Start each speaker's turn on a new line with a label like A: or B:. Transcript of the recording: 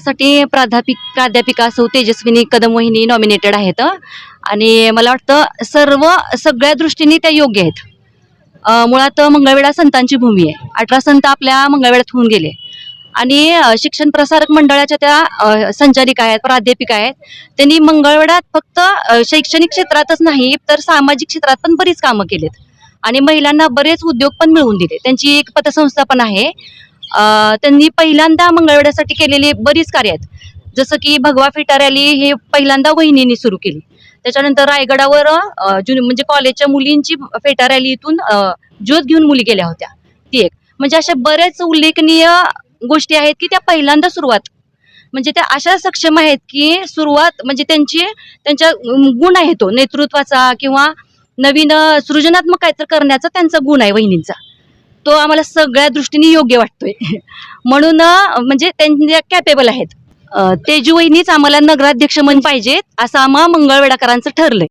A: साठी प्राध्यापिक प्राध्यापिका सौ तेजस्विनी कदम वहिनी नॉमिनेटेड आहेत. आणि मला वाटतं सर्व सगळ्या दृष्टीने त्या योग्य आहेत. मुळात मंगळवेढा संतांची भूमी आहे. अठरा संत आपल्या मंगळवेढ्यात होऊन गेले. आणि शिक्षण प्रसारक मंडळाच्या त्या संचालिका आहेत प्राध्यापिका आहेत. त्यांनी मंगळवेढ्यात फक्त शैक्षणिक क्षेत्रातच नाही तर सामाजिक क्षेत्रात पण बरीच कामं केलीत. आणि महिलांना बरेच उद्योग पण मिळवून दिले. त्यांची एक पतसंस्था पण आहे. त्यांनी पहिल्यांदा मंगळवड्यासाठी केलेली बरीच कार्य आहेत. जसं की भगवा फिटा रॅली हे पहिल्यांदा वहिनींनी सुरू केली. त्याच्यानंतर रायगडावर जुन म्हणजे कॉलेजच्या मुलींची फेटा रॅली इथून ज्योत घेऊन मुली गेल्या होत्या. ती एक. म्हणजे अशा बऱ्याच उल्लेखनीय गोष्टी आहेत की त्या पहिल्यांदा सुरुवात. म्हणजे त्या अशा सक्षम आहेत की सुरुवात म्हणजे त्यांची त्यांच्या गुण आहे तो. नेतृत्वाचा किंवा नवीन सृजनात्मक काहीतरी करण्याचा त्यांचा गुण आहे वहिनींचा. तो आम्हाला सगळ्या दृष्टीने योग्य वाटतोय. म्हणून म्हणजे त्यांच्या कॅपेबल आहेत. तेजू वहिनीच आम्हाला नगराध्यक्ष म्हणून पाहिजेत असं आम्हा मंगळवेढाकरांचं ठरलंय.